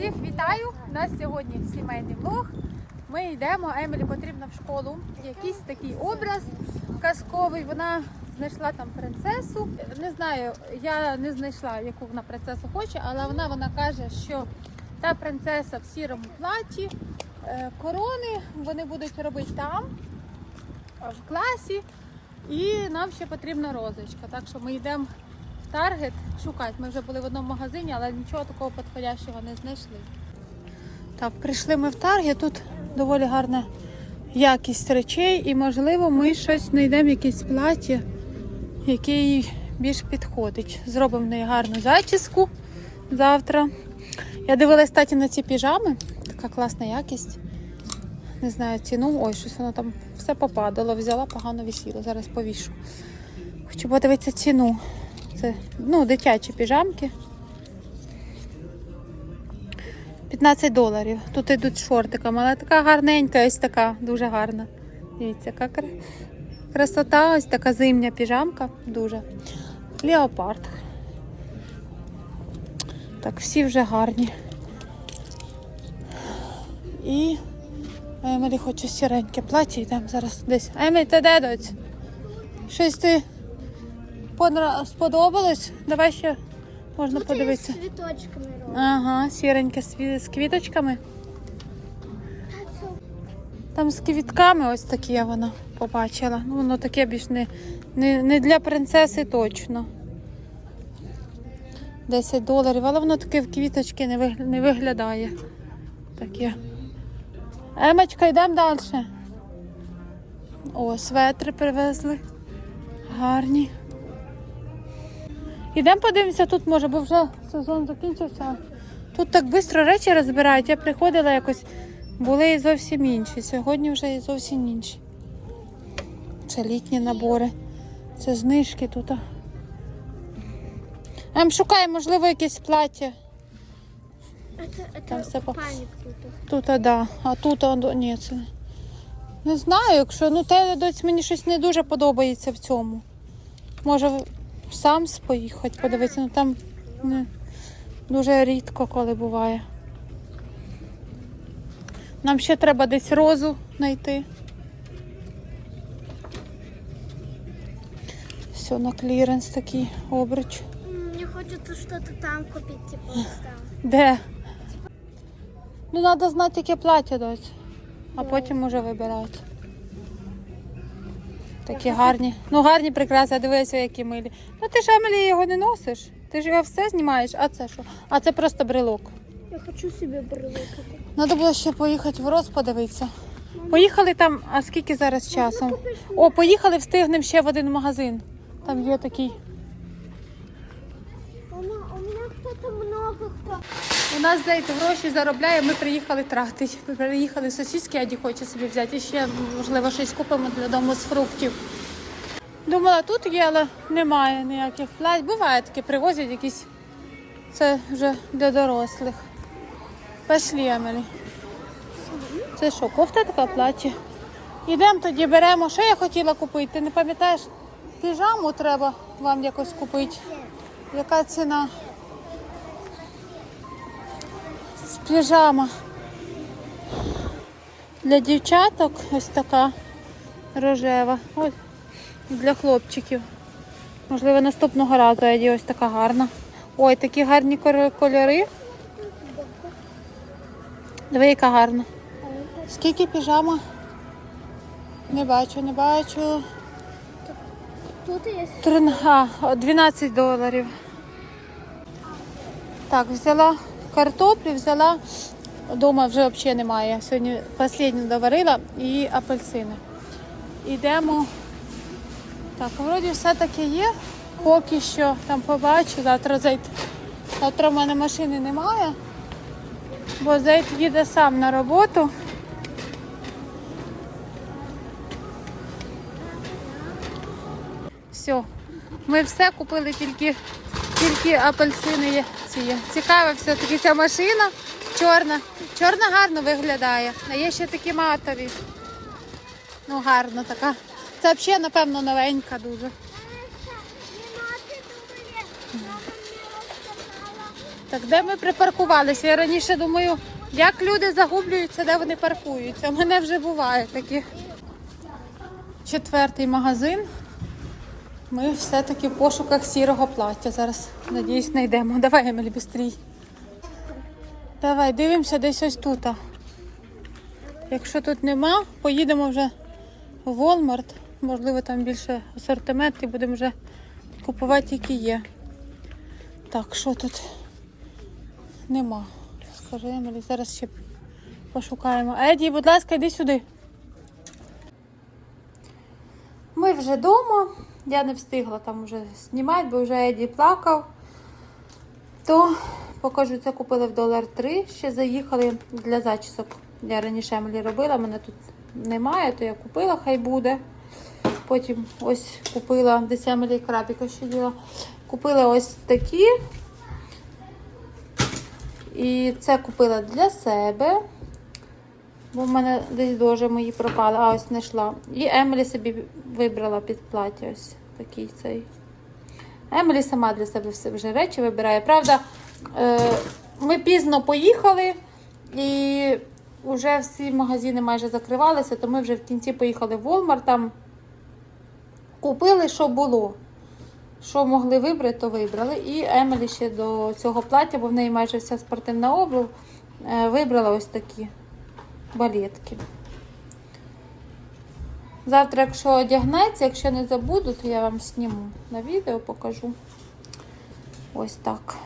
Всіх вітаю! У нас сьогодні сімейний влог. Ми йдемо, Емілі потрібно в школу. Якийсь такий образ казковий. Вона знайшла там принцесу. Не знаю, я не знайшла, яку вона принцесу хоче, але вона, вона каже, що та принцеса в сірому платі, е, корони вони будуть робити там, в класі. І нам ще потрібна розочка. Так що ми йдемо Таргет шукати. Ми вже були в одному магазині, але нічого такого підходящого не знайшли. Так, прийшли ми в Таргет. Тут доволі гарна якість речей, і можливо ми щось знайдемо, якесь плаття, яке їй більш підходить. Зробимо в неї гарну зачіску завтра. Я дивилась таті на ці піжами. Така класна якість. Не знаю ціну. Ой, щось воно там все попадало. Взяла, погано висіло. Зараз повішу. Хочу подивитися ціну. Це ну, дитячі піжамки. 15 доларів. Тут йдуть шортиками, але така гарненька, ось така, дуже гарна. Дивіться, яка красота, ось така зимня піжамка. Дуже. Леопард. Так, всі вже гарні. І Емілі хоче сіреньке плаття, йдемо зараз десь. Емілі, ти де доць? Щось ти сподобалось? Давай ще можна подивитися. З цвіточками роблю. Ага, сіреньке з з квіточками. Там з квітками ось такі я вона побачила. Ну, воно таке більш не, не, не для принцеси точно. 10 доларів, але воно таке в квіточки не, вигля- не виглядає. Таке. Емочка, йдемо далі. О, светри привезли. Гарні. Ідемо подивимося тут, може, бо вже сезон закінчився. Тут так швидко речі розбирають. Я приходила якось, були і зовсім інші. Сьогодні вже і зовсім інші. Це літні набори. Це знижки тут. Ем, шукай, можливо, якесь плаття. Там все по- тут. Тут, а, да. а тут а, ні, це. Не знаю, якщо ну те доць мені щось не дуже подобається в цьому. Може сам поїхати подивитися, ну там не, дуже рідко коли буває. Нам ще треба десь розу знайти. Все, на кліренс такий обруч. М, Мне хочется что-то там купить, типа вот там. Де? Ну, треба знати, яке плаття дать. А потім може вибирати. Такі гарні. Ну, гарні прикраси, а дивися, які милі. Ну ти ж Емілі його не носиш. Ти ж його все знімаєш, а це що? А це просто брелок. Я хочу собі брелок. Треба було ще поїхати в Роз подивитися. Поїхали там, а скільки зараз часу? О, поїхали, встигнемо ще в один магазин. Там є такий. У нас зайти гроші заробляє, ми приїхали тратити. Ми приїхали сосиски, Аді хоче собі взяти. І ще, можливо, щось купимо для дому з фруктів. Думала, тут є, але немає ніяких плать. Буває таке, привозять якісь. Це вже для дорослих. Пошли, Емелі. Це що, кофта така плаття? Ідемо тоді беремо. Що я хотіла купити? Ти не пам'ятаєш? Піжаму треба вам якось купити. Яка ціна? Піжама. Для дівчаток ось така рожева. Ось для хлопчиків. Можливо, наступного разу я ось така гарна. Ой, такі гарні кольори. Диви, яка гарна. Скільки піжама? Не бачу, не бачу. Тут Трин... 12 доларів. Так, взяла картоплю, взяла. Дома вже взагалі немає. Сьогодні останню доварила і апельсини. Йдемо. Так, вроді все таки є. Поки що там побачу, завтра зайд. Завтра в мене машини немає, бо зайд їде сам на роботу. Все. Ми все купили, тільки, тільки апельсини є. Ці. Цікава все-таки ця машина чорна. Чорна гарно виглядає. А є ще такі матові. Ну, гарно така. Це взагалі, напевно, новенька дуже. Так, де ми припаркувалися? Я раніше думаю, як люди загублюються, де вони паркуються. У мене вже буває такі. Четвертий магазин. Ми все-таки в пошуках сірого плаття. Зараз, надіюсь, знайдемо. Давай, Емілі, бістрій. Давай, дивимося десь ось тут. Якщо тут нема, поїдемо вже в Walmart. Можливо, там більше асортимент і будемо вже купувати, які є. Так, що тут? Нема. Скажи, Емілі, зараз ще пошукаємо. Еді, будь ласка, йди сюди. Ми вже вдома. Я не встигла там вже знімати, бо вже Еді плакав. То покажу, це купили в долар 3. Ще заїхали для зачісок. Я раніше Емілі робила, мене тут немає, то я купила, хай буде. Потім ось купила, десь Емілі крабіка ще діла. Купила ось такі. І це купила для себе. Бо в мене десь дуже мої пропали, а ось знайшла. І Емілі собі вибрала під плаття ось такий цей. Емілі сама для себе вже речі вибирає. Правда, е, ми пізно поїхали і вже всі магазини майже закривалися, то ми вже в кінці поїхали в Walmart, там купили, що було. Що могли вибрати, то вибрали. І Емілі ще до цього плаття, бо в неї майже вся спортивна обув, е, вибрала ось такі балетки. Завтра, якщо одягнеться, якщо не забуду, то я вам сніму на відео, покажу. Ось так.